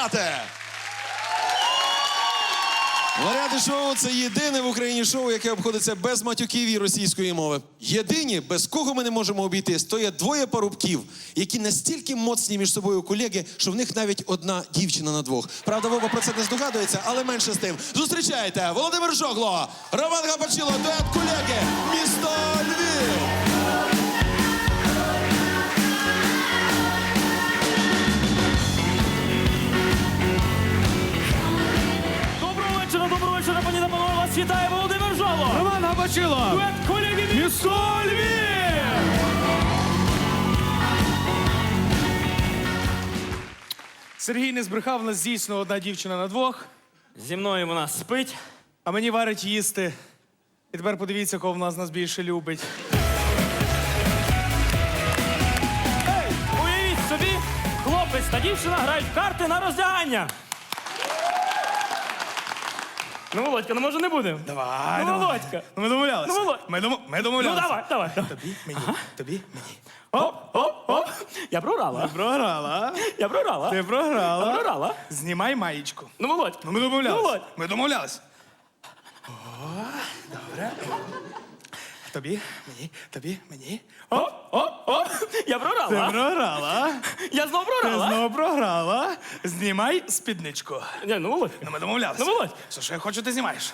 «Варіати». Варіати шоу це єдине в Україні шоу, яке обходиться без матюків і російської мови. Єдині, без кого ми не можемо обійтись, то є двоє парубків, які настільки моцні між собою колеги, що в них навіть одна дівчина на двох. Правда, Вова про це не здогадується, але менше з тим. Зустрічайте Володимир Жогло, Роман Гапачило, дует колеги, місто Львів. Вас вітає Володимир Жоло! Роман Габачило! Дует колеги місто Львів! Сергій не збрехав, у нас дійсно одна дівчина на двох, Зі мною вона спить. а мені варить їсти. І тепер подивіться, кого в нас нас більше любить. Уявіть собі, хлопець та дівчина грають в карти на роздягання. Ну, Володька, ну може не будемо? Давай, Ну, давай. Володька. Ну, ми домовлялися. Ну, Володь. Ми, домо... ми Ну домовлялися. давай, давай. давай. Тобі, мені, тобі, мені. Оп, оп, оп. Я програла. Програла. Я програла. Ти програла. Я програла. Знімай маєчку. Ну, Володь. Ну, ми Ну. Володь. Ми домовлялися. О, добре. Тобі, мені, тобі, мені. Оп, оп, оп. Я Ти програла. програла. Я знов Ти програла. знову програла. Знімай спідничку. Ні, ну, Володь. Ну, ми домовлялися. Ну, Володь. Все, що я хочу, ти знімаєш.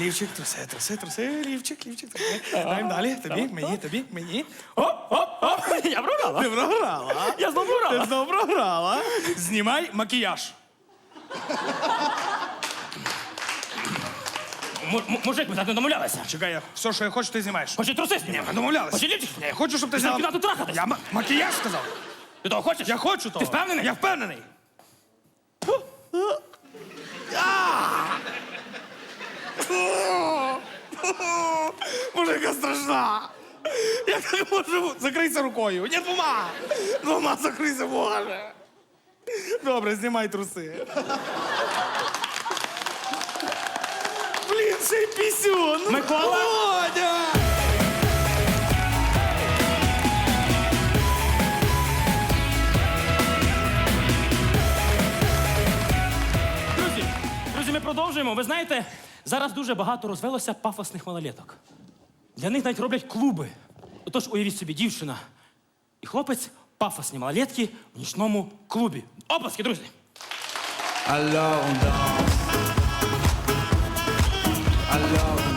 Лівчик, труси, труси, труси, лівчик, лівчик, труси. Даємо далі. Тобі, мені, тобі, мені. Оп, оп, оп. Я програла. Ти програла. Я знов Ти програла. знову програла. Знімай макіяж. М- м- Мужик, ми так не домовлялися. Чекай, я все, що я хочу, ти знімаєш. Хоче труси зняти. Ми домовлялися. Хоче ліпчик Ні, я хочу, щоб ти Ти зняла. куди тут трахатись? Я ма- макіяж сказав. Ти того хочеш? Я хочу того. Ти впевнений? Я впевнений. Боже, яка страшна. Я так можу. Закрийся рукою. Ні, двома. Двома закрийся, Боже. Добре, знімай труси. Блін, ще й пісюн. Микола? Володя! Друзі, друзі, ми продовжуємо. Ви знаєте, зараз дуже багато розвелося пафосних малолеток. Для них навіть роблять клуби. Отож, уявіть собі, дівчина і хлопець пафосні малолетки в нічному клубі. Опаски, друзі! Alors on danse. Alors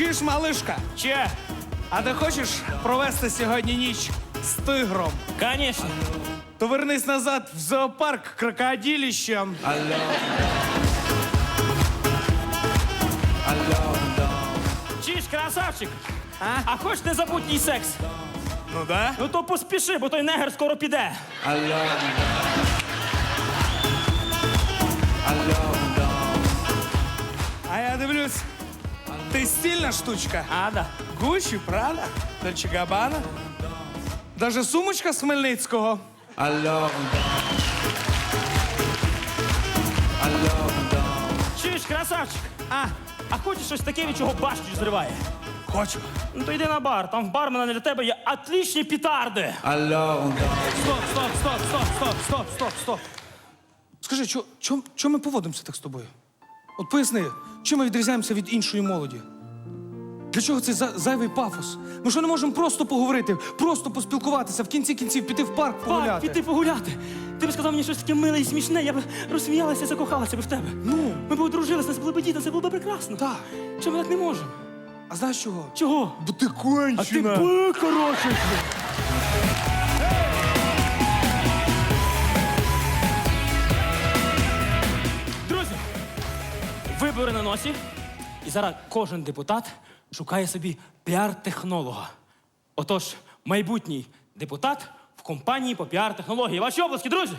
чуєш, малишка? Че? А ти хочеш провести сьогодні ніч з тигром? Конечно. То вернись назад в зоопарк крокодилищем. Чиш, красавчик! А? а хочеш незабутній секс? Ну да? Ну то поспіши, бо той негр скоро піде. А я дивлюсь, ти стільна штучка. А, да. Гучі, Прада, Дольче Габана. Даже сумочка з Хмельницького. Danse. Чиш, красавчик! А, а хочеш щось таке, від чого башню зриває? Хочу. Ну то йди на бар, там в бармена для тебе є отлічні пітарди. Danse. Стоп, стоп, стоп, стоп, стоп, стоп, стоп, стоп. Скажи, чо, чо, чо ми поводимося так з тобою? От поясни, чим ми відрізняємося від іншої молоді? Для чого цей зайвий пафос? Ми що не можемо просто поговорити, просто поспілкуватися, в кінці кінців піти в парк погуляти? Пак, піти погуляти. Ти б сказав мені щось таке миле і смішне, я б розсміялася і закохалася б в тебе. Ну. Ми б одружилися, нас були б діти, це було б прекрасно. Так. Чому ми так не можемо? А знаєш чого? Чого? Бо ти А ти кончена. б, коротше. Носі. І зараз кожен депутат шукає собі піар-технолога. Отож, майбутній депутат в компанії по піар-технології. Ваші обласки, друзі!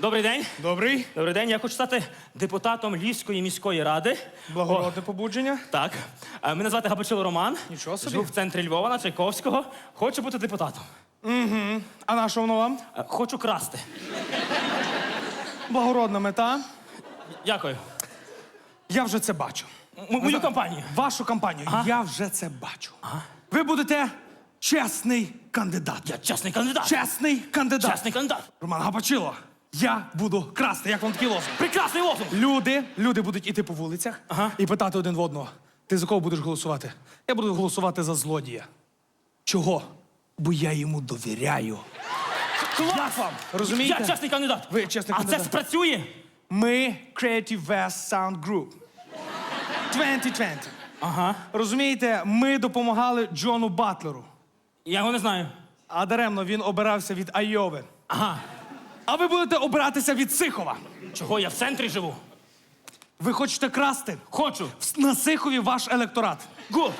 Добрий день. Добрий. Добрий день. Я хочу стати депутатом Львівської міської ради. Благородне побудження. Так. Е, Мене звати Габачило Роман. Нічого собі. Живу в центрі Львова на Чайковського. Хочу бути депутатом. А на що воно вам? Е, Хочу красти. Благородна мета. Дякую. Я вже це бачу. М- мою компанію. Вашу кампанію. Ага. Я вже це бачу. Ви будете чесний кандидат. Я чесний кандидат. Чесний кандидат. Чесний кандидат. Роман Гапачило. Я буду красти. Як вам такий лозунг? Прекрасний лозунг. Люди, люди будуть іти по вулицях Ага. і питати один в одного: ти за кого будеш голосувати? Я буду голосувати за злодія. Чого? Бо я йому довіряю. Клас вам, розумієте? Я чесний кандидат. Ви чесний а кандидат. це спрацює? Ми Creative West Sound Group. 2020. Ага. Розумієте, ми допомагали Джону Батлеру. Я його не знаю. А даремно він обирався від Айови. Ага. А ви будете обиратися від Сихова. Чого я в центрі живу? Ви хочете красти? Хочу. На Сихові ваш електорат. Гуд.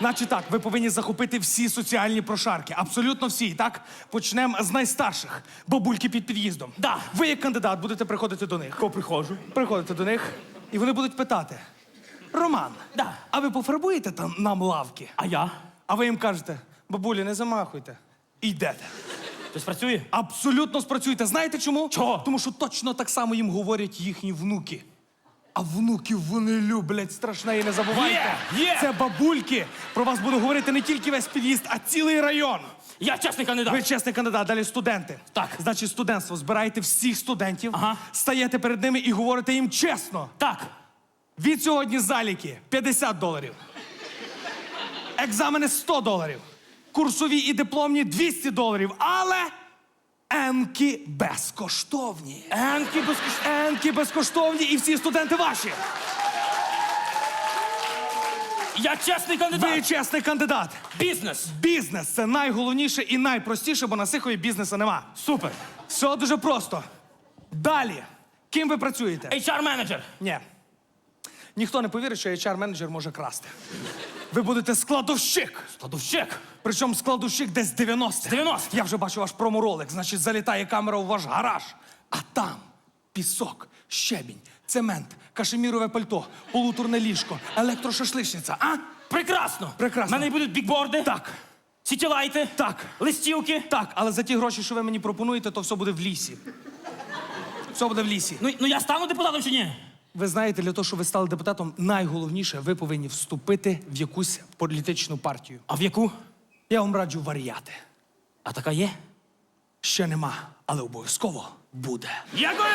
Значить так, ви повинні захопити всі соціальні прошарки. Абсолютно всі. Так? Почнемо з найстарших. Бабульки під під'їздом. Да. Ви, як кандидат, будете приходити до них. Ко приходжу. Приходите до них, і вони будуть питати: Роман, Да. а ви пофарбуєте там нам лавки? А я? А ви їм кажете, бабулі, не замахуйте. І йдете. Це спрацює? Абсолютно спрацюєте. Знаєте чому? Чого? Тому що точно так само їм говорять їхні внуки. А внуків вони люблять страшне і не забувайте. Є, є. Це бабульки. Про вас буде говорити не тільки весь під'їзд, а цілий район. Я чесний кандидат. Ви чесний кандидат, далі студенти. Так. Значить, студентство. Збираєте всіх студентів, Ага. стаєте перед ними і говорите їм чесно. Так. Від сьогодні заліки 50 доларів. Екзамени 100 доларів. Курсові і дипломні 200 доларів. Але енки безкоштовні. Енки безкоштовно. Енки безкоштовні і всі студенти ваші. Я чесний кандидат. Ви чесний кандидат. Бізнес. Бізнес це найголовніше і найпростіше, бо на Сихові бізнесу нема. Супер. Все дуже просто. Далі. Ким ви працюєте? HR-менеджер. Ні. Ніхто не повірить, що HR-менеджер може красти. Ви будете складовщик. Кладовщик. Причому складовщик десь 90. 90. Я вже бачу ваш проморолик. Значить, залітає камера у ваш гараж. А там пісок, щебінь, цемент, кашемірове пальто, полуторне ліжко, електрошашличниця. А? Прекрасно. Прекрасно. У мене будуть бікборди. Так, Сітілайти. так, Листівки. так. Але за ті гроші, що ви мені пропонуєте, то все буде в лісі. Все буде в лісі. Ну, ну я стану депутатом чи ні? Ви знаєте, для того, щоб ви стали депутатом, найголовніше, ви повинні вступити в якусь політичну партію. А в яку? Я вам раджу варіати. А така є? Ще нема, але обов'язково буде. Дякую!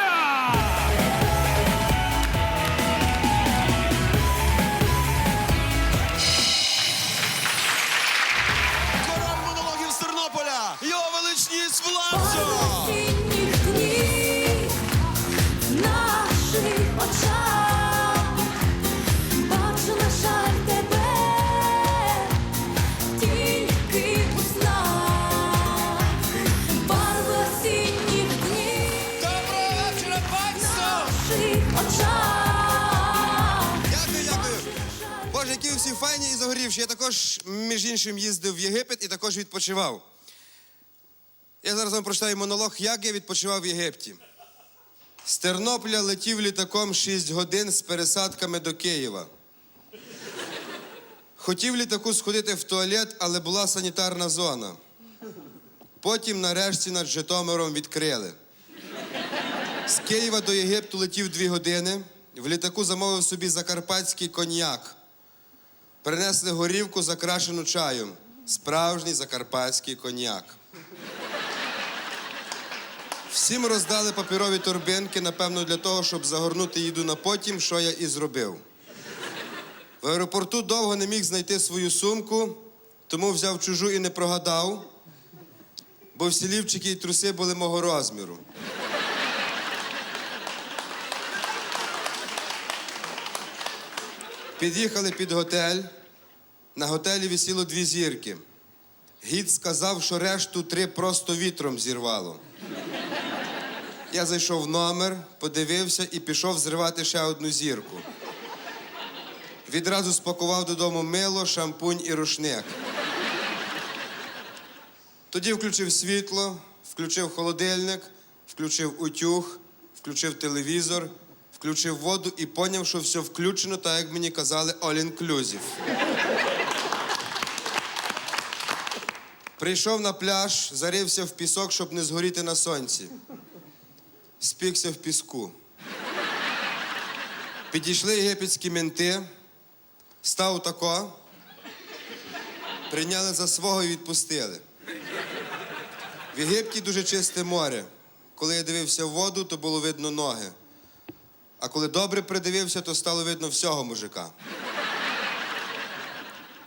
Файні і загорівші. Я також, між іншим, їздив в Єгипет і також відпочивав. Я зараз вам прочитаю монолог, як я відпочивав в Єгипті. З Тернополя летів літаком 6 годин з пересадками до Києва. Хотів літаку сходити в туалет, але була санітарна зона. Потім нарешті над Житомиром відкрили. З Києва до Єгипту летів дві години. В літаку замовив собі закарпатський коньяк. Принесли горівку, закрашену чаєм. Справжній закарпатський коньяк. Всім роздали папірові торбинки, напевно, для того, щоб загорнути їду на потім, що я і зробив. В аеропорту довго не міг знайти свою сумку, тому взяв чужу і не прогадав, бо всі лівчики і труси були мого розміру. Під'їхали під готель. На готелі висіло дві зірки. Гід сказав, що решту три просто вітром зірвало. Я зайшов в номер, подивився і пішов зривати ще одну зірку. Відразу спакував додому мило, шампунь і рушник. Тоді включив світло, включив холодильник, включив утюг, включив телевізор, включив воду і поняв, що все включено, так як мені казали, all inclusive. Прийшов на пляж, зарився в пісок, щоб не згоріти на сонці. Спікся в піску. Підійшли єгипетські менти, став тако, прийняли за свого і відпустили. В Єгипті дуже чисте море. Коли я дивився в воду, то було видно ноги. А коли добре придивився, то стало видно всього мужика.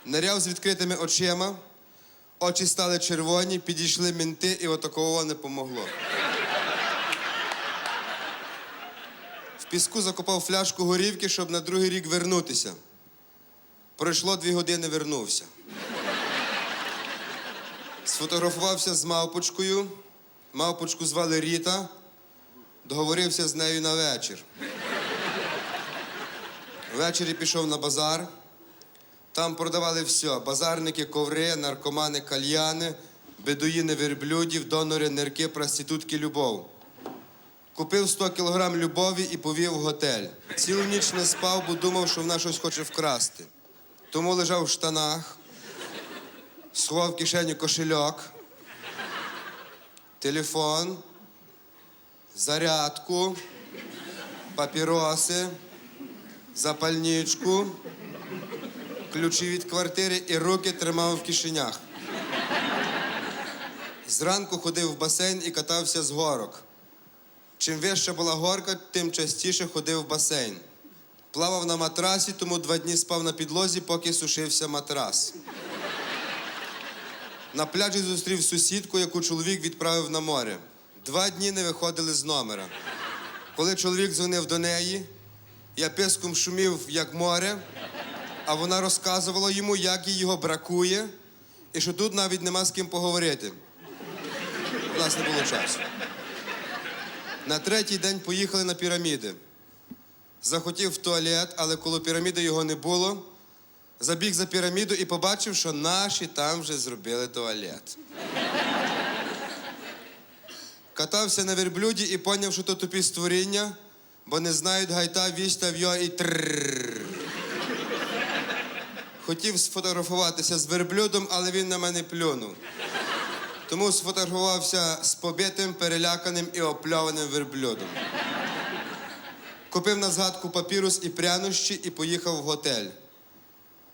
Ниряв з відкритими очима, очі стали червоні, підійшли мінти, і отакого не помогло. В піску закопав фляжку горівки, щоб на другий рік вернутися. Пройшло дві години, вернувся. Сфотографувався з мавпочкою. Мавпочку звали Ріта. Договорився з нею на вечір. Ввечері пішов на базар. Там продавали все: базарники, коври, наркомани, кальяни, бедуїни верблюдів, донори, нирки, проститутки, любов. Купив 100 кілограм любові і повів в готель. Цілу ніч не спав, бо думав, що вона щось хоче вкрасти. Тому лежав в штанах, сховав в кишеню кошельок, телефон, зарядку, папіроси, запальничку, ключі від квартири і руки тримав в кишенях. Зранку ходив в басейн і катався з горок. Чим вища була горка, тим частіше ходив в басейн. Плавав на матрасі, тому два дні спав на підлозі, поки сушився матрас. На пляжі зустрів сусідку, яку чоловік відправив на море. Два дні не виходили з номера. Коли чоловік дзвонив до неї, я писком шумів, як море, а вона розказувала йому, як їй його бракує, і що тут навіть нема з ким поговорити. У нас не було часу. На третій день поїхали на піраміди. Захотів в туалет, але коло піраміди його не було. Забіг за піраміду і побачив, що наші там вже зробили туалет. Катався на верблюді і поняв, що то тупі створіння, бо не знають гайта, віста, в'йо і тррррр. Хотів сфотографуватися з верблюдом, але він на мене плюнув. Тому сфотографувався з побитим, переляканим і опльованим верблюдом. Купив на згадку папірус і прянощі і поїхав в готель.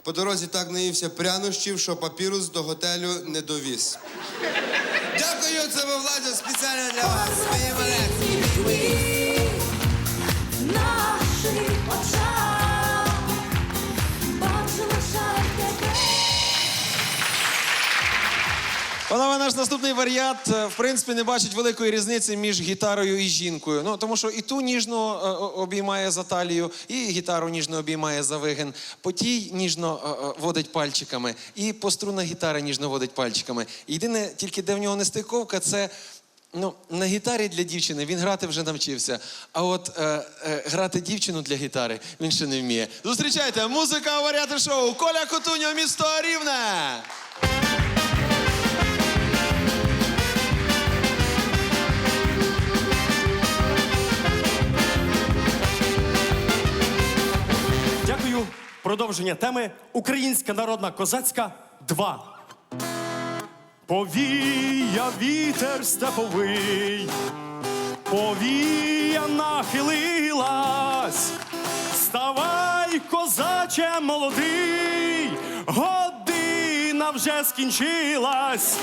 По дорозі так наївся прянощів, що папірус до готелю не довіз. Дякую, це був Владя спеціально для вас. Панове, наш наступний варіант, е, в принципі, не бачить великої різниці між гітарою і жінкою. Ну, тому що і ту ніжно е, обіймає за талію, і гітару ніжно обіймає за вигин. По тій ніжно е, е, водить пальчиками, і по струнах гітари ніжно водить пальчиками. Єдине, тільки де в нього нестиковка, це. Ну, на гітарі для дівчини він грати вже навчився. А от е, е, грати дівчину для гітари він ще не вміє. Зустрічайте, музика варіати шоу Коля Котуньо, місто Рівне. Продовження теми Українська народна козацька 2. Повія вітер степовий, повія нахилилась. Ставай, козаче молодий, година вже скінчилась.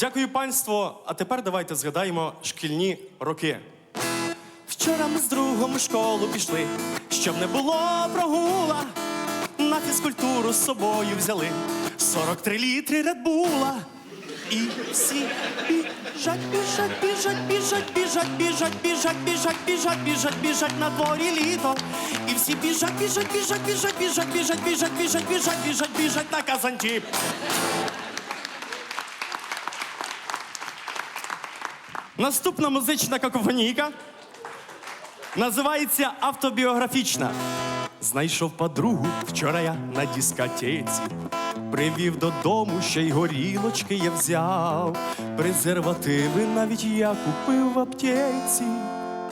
Дякую, панство. А тепер давайте згадаємо шкільні роки. Вчора ми з другом у школу пішли, щоб не було прогула. На фізкультуру з собою взяли 43 літри редбула. І всі біжать, біжать, біжать, біжать, біжать, біжать, біжать, біжать, біжать, біжать, біжать на дворі літо. І всі біжать, біжать, біжать, біжать, біжать, біжать, біжать, біжать, біжать, біжать, біжать на Казантіп. Наступна музична какофонійка називається автобіографічна. Знайшов подругу вчора я на дискотеці. Привів додому, ще й горілочки я взяв. Презервативи навіть я купив в аптеці.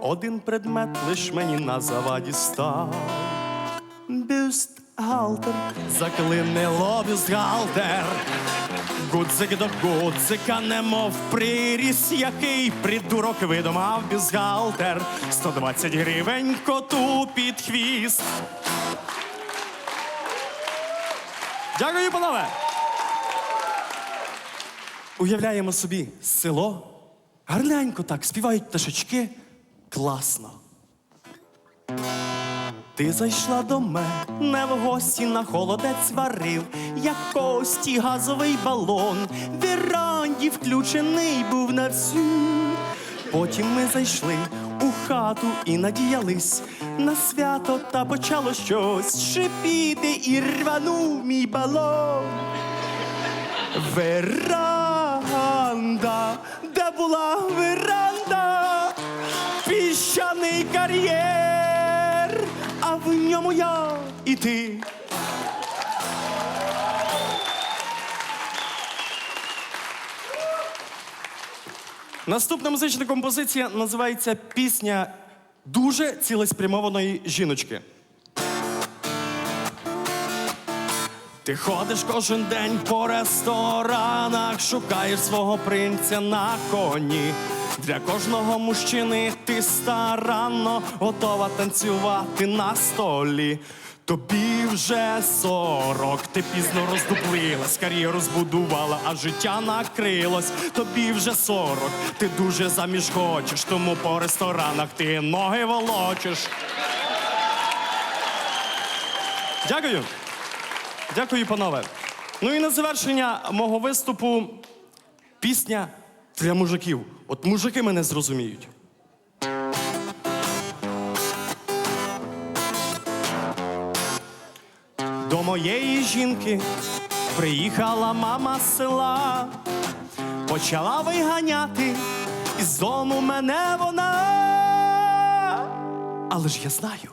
Один предмет лиш мені на заваді став. Бюстгальтер, заклинило бюстгальтер. Гудзик до гудзика, немов приріс, який придурок видумав бюстгальтер. 120 гривень коту під хвіст. Дякую, панове. Уявляємо собі село. Гарненько так, співають пташечки. Класно. Ти зайшла до мене в гості на холодець варив, як кості газовий балон, в веранді включений був на всю. Потім ми зайшли у хату і надіялись на свято, та почало щось шипіти і рванув мій балон. Веранда, де була веранда, піщаний кар'єр, в ньому я і ти. Наступна музична композиція називається Пісня дуже цілеспрямованої жіночки. Ти ходиш кожен день по ресторанах, шукаєш свого принця на коні. Для кожного мужчини ти старанно готова танцювати на столі. Тобі вже сорок, ти пізно роздуплилась, кар'єру збудувала, а життя накрилось. Тобі вже сорок, ти дуже заміж хочеш, тому по ресторанах ти ноги волочиш. Дякую. Дякую, панове. Ну і на завершення мого виступу пісня для мужиків. От мужики мене зрозуміють. До моєї жінки приїхала мама з села, почала виганяти із дому мене вона. Але ж я знаю.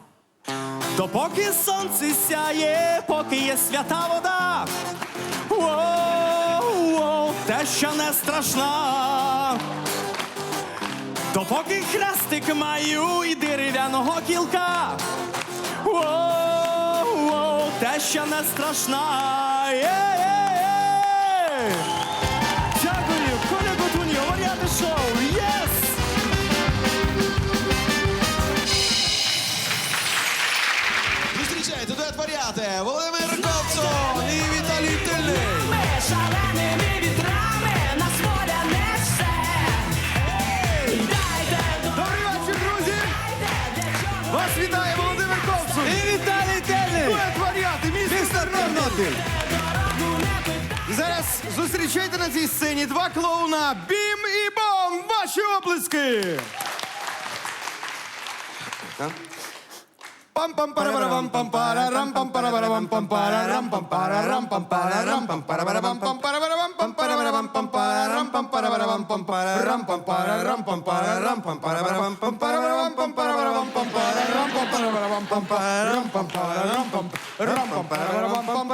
Допоки сонце сяє, поки є свята вода. Те, що не страшна. Допоки хрестик маю і дерев'яного кілка. Воу, воу, те, що не страшна. Є-є-є. Дякую, Коля Готуні, говоряти шоу. Єс! Зустрічайте дует варіати І зараз зустрічайте на цій сцені два клоуна Бім і Бом! Ваші оплески! пам пам парабарабам пам парарам пам парабарабам пам парарам пам парарам пам парарам пам парабарабам пам парабарабам пам парабарабам пам парарам пам парабарабам пам парарам пам парарам пам парарам пам парабарабам пам парабарабам пам парабарабам пам парарам пам парабарабам пам парарам пам парарам пам рам пам парабарабам пам парабарабам пам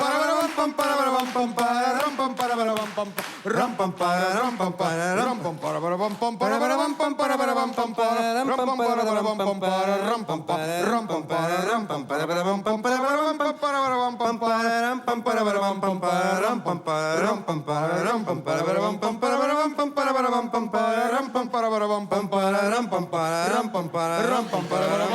pam para ram pam para para pam pam ram pam para ram pam para ram pam para para pam pam para para pam pam para para pam pam para ram pam para para pam pam para ram pam para ram pam para ram pam para para pam pam para para pam pam para para pam pam para ram pam para para pam pam para ram pam para ram pam para ram pam para para pam pam para para pam pam para para pam pam para ram pam para para pam pam para ram pam para ram pam para ram pam para ram pam para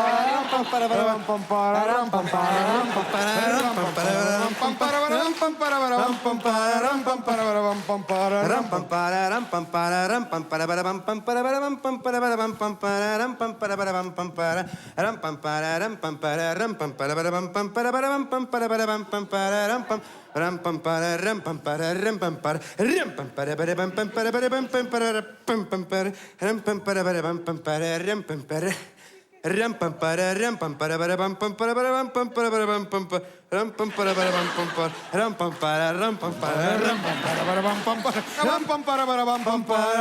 ram Ram, pam, para, ram, pam, para, para, pam, pam, para, para, pam, para, para, pam, para, ram pam para para pam pam para ram pam para ram pam para ram pam para para pam pam para ram pam para para pam pam para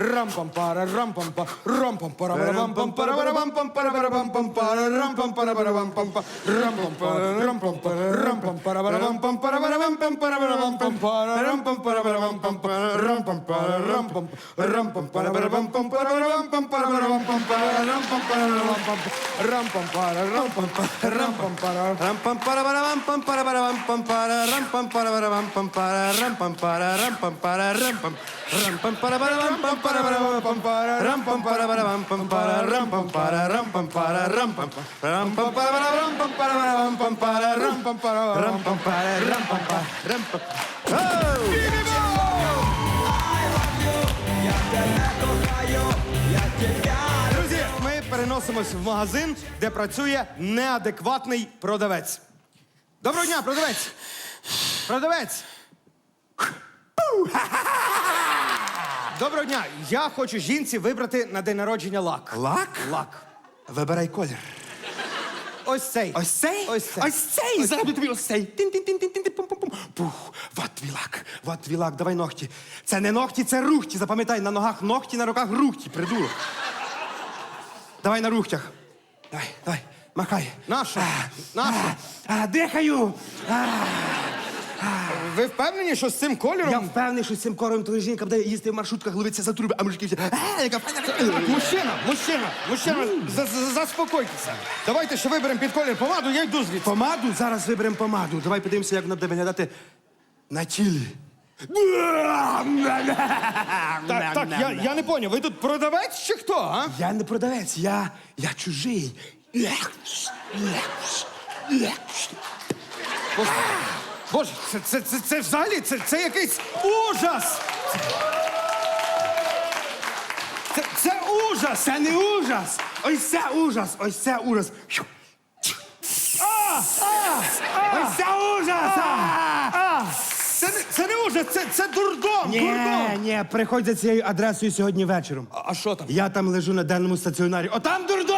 ram pam para para pam pam ram pam para ram pam para ram pam para para pam pam para para pam pam para para Oh! Переносимось в магазин, де працює неадекватний продавець. Доброго дня, продавець! Продавець! Доброго дня! Я хочу жінці вибрати на день народження лак. Лак? Лак. Вибирай колір. Ось цей. Ось цей? Ось цей. Ось цей! Зараз тобі ось цей. Тин-тин-тин-тин-тин, пум-пум-пум. Пух, вот твій лак, вот твій лак, давай ногті. Це не ногті, це рухті. Запам'ятай, на ногах ногті, на руках рухті, придурок. Давай на рухтях. Давай, давай, махай. Нащо? А, Нащо? А, дихаю. А, Ви впевнені, що з цим кольором? я впевнений, що з цим кором то жінка буде їсти в маршрутках, ловиться за труби, а мужики всі. А, яка файна. Мужчина, мужчина, мужчина, за- за- заспокойтеся. Давайте ще виберемо під колір помаду, я йду звідси. Помаду? Зараз виберемо помаду. Давай подивимося, як вона буде виглядати на тілі. Так, так, я, я не поняв, ви тут продавець чи хто, а? Я не продавець, я, я чужий. Боже, це, це, це, це взагалі, це, це якийсь ужас! Це, це ужас! Це не ужас! Ось це ужас! Ось це ужас! Ось це ужас! А! Це, не- це не може, це, це дурдом! Ні, дурдом! ні, приходь за цією адресою сьогодні вечором. А, що там? Я там лежу на денному стаціонарі. Отам дурдом!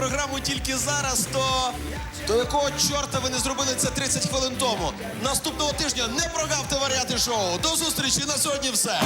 Програму тільки зараз, то до якого чорта ви не зробили це 30 хвилин тому? Наступного тижня не прогавте варіати шоу. До зустрічі на сьогодні все.